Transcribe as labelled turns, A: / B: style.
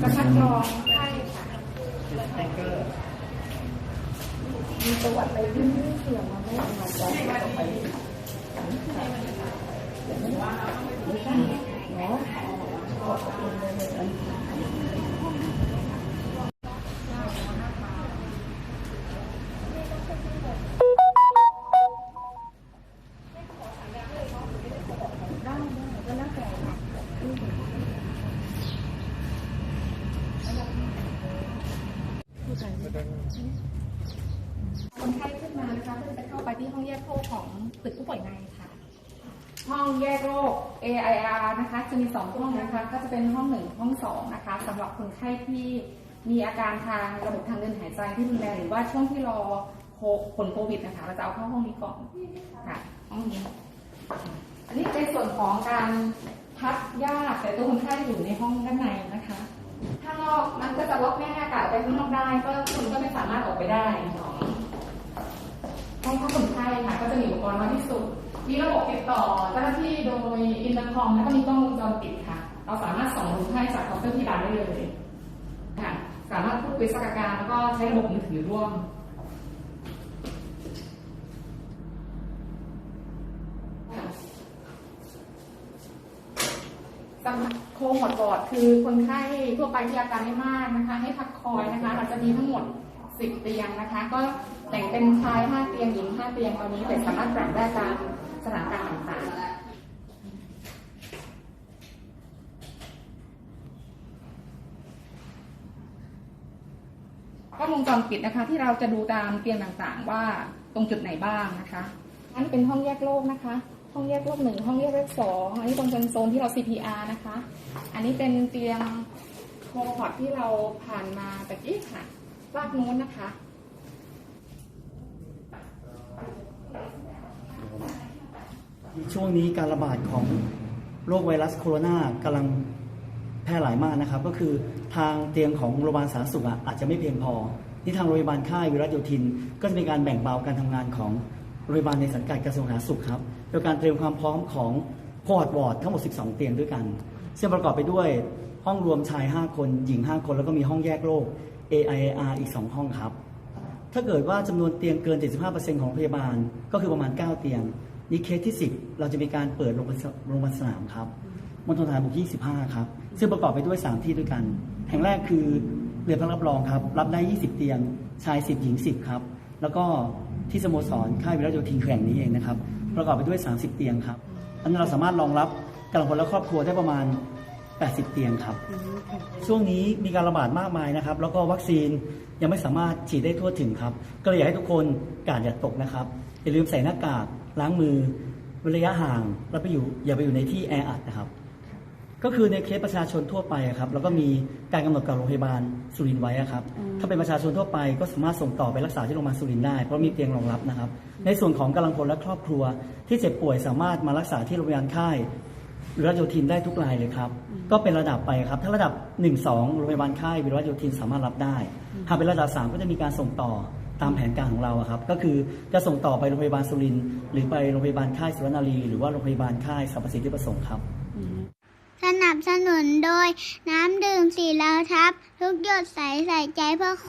A: จะชับรองใช่ค่ะมีประวัติไปยื่นเสี่ยงมาไม่มาจะต้องไปเนาะ คนไข้ขึ้นมานะคะก็จะเข้าไปที่ห้องแยกโรคของตึกผู้ป่วยในค่ะ ห้องแยกโรค AIR นะคะจะมีสองห้องนะคะ ก็จะเป็นห้องหนึ่งห้องสองนะคะสำหรับคนไข้ที่มีอาการทางระบบทางเดินหายใจที่รุนแรงหรือว่าช่วงที่รอโคผลโควิดนะคะ เราจะเอาเข้าห้องนี้ก่อนค่ะห้องนี้อันนี้เป็นส่วนของการพักญาติแต่ตัวคนไข้อยู่ในห้องด้านในนะคะ อกมันก็จะล็อกไม่ให้อากาศไปข้างนอกได้ ก็คุณก็ไม่สามารถออกไปได้ห้องพักคนไข้ค่ะ ก็จะมีอุปกรณ์มากที่สุด มีระบบติดต่อเจ้าหน้าที่โดยอินเตอร์คอมแล้วก็มีกล้องวงจรปิดค่ะ เราสามารถส่องคนไข้จากเคาน์เตอร์ที่ร้านได้เลยค่ะ สามารถพูดคุยสักอาการแล้วก็ใช้ระบบมือถือร่วม สำหรับ โคหมดบอดคือคนไข้ทั่วไปที่อาการไม่มากนะคะ ให้พักคอยนะคะ เราจะมีทั้งหมด 10 เตียงนะคะ ก็แบ่งเป็นชาย 5 เตียงหญิง 5 เตียงตอนนี้แต่สามารถปรับได้ตามสถานการณ์ต่างๆก็วงจรปิดนะคะ ที่เราจะดูตามเตียงต่างๆ ว่าตรงจุดไหนบ้างนะคะอันนี้เป็นห้องแยกโรคนะคะ ห้องแยกโรคหนึ่งห้องแยกโรคสองอันนี้ตรงเป็นโซนที่เรา CPR นะคะ อันนี้เป็นเตียงโคฮอตที่เราผ่านมาตะกี้ค่ะฝากนู้นนะคะ
B: ช่วงนี้การระบาดของโรคไวรัสโคโรนากำลังแพร่หลายมากนะครับ ก็คือทางเตียงของโรงพยาบาลสาธารณสุขอาจจะไม่เพียงพอ ที่ทางโรงพยาบาลค่ายวิรัตโยธิน ก็จะมีการแบ่งเบาการทำงานของ โรงพยาบาลในสังกัดกระทรวงสาธารณสุขครับ โดยการเตรียมความพร้อมของพอร์ดวอร์ดทั้งหมด 12 เตียงด้วยกัน ซึ่งประกอบไปด้วยห้องรวมชาย 5 คน หญิง 5 คน แล้วก็มีห้องแยกโรค AIR อีก 2 ห้องครับ ถ้าเกิดว่าจำนวนเตียงเกิน 75%ของพยาบาลก็คือประมาณ 9 เตียงนี่เคสที่ 10 เราจะมีการเปิดโรงพยาบาลสนามครับมณฑลทหารบกที่15ครับ ซึ่งประกอบไปด้วย 3 ที่ด้วยกัน แห่งแรกคือเรือพักรับรองครับ รับได้ 20 เตียง ชาย 10 หญิง 10 ครับ แล้วก็ ที่สโมสรค่ายวิรัตโยธินแข่งนี้เองนะครับ ประกอบไปด้วย 30 เตียงครับอันนี้นเราสามารถรองรับกำลังพลและครอบครัวได้ประมาณ 80 เตียงครับ ช่วงนี้มีการระบาดมากมายนะครับ แล้วก็วัคซีนยังไม่สามารถฉีดได้ทั่วถึงครับ ก็เลยอยากให้ทุกคนกาดอย่าตกนะครับ อย่าลืมใส่หน้ากากล้างมือเว้นระยะห่าง แล้วไปอยู่อย่าไปอยู่ในที่แออัดนะครับ ก็คือในเคสประชาชนทั่วไปอะครับแล้วก็มีการกำหนดกับโรงพยาบาลสุรินทร์ไว้อะครับถ้าเป็นประชาชนทั่วไปก็สามารถส่งต่อไปรักษาที่โรงพยาบาลสุรินทร์ได้เพราะมีเตียงรองรับนะครับ ในส่วนของกำลังพลและครอบครัว ที่เจ็บป่วยสามารถมารักษาที่โรงพยาบาลค่ายวิรัตโยธินได้ทุกรายเลยครับก็เป็นระดับไปครับถ้าระดับ 1 2โรงพยาบาลค่ายวิรัตโยธินสามารถรับได้หากเป็นระดับ 3 ก็จะมีการส่งต่อตามแผนการของเราอะครับ ก็คือจะส่งต่อไปโรงพยาบาลสุรินทร์หรือไปโรงพยาบาลค่ายสุรนารีหรือว่าโรงพยาบาลค่ายสรรพสิทธิประสงค์ครั
C: บ สนุนโดย น้ำดื่มสีเหลาทับ ทุกหยดใสใส่ใจเพื่อ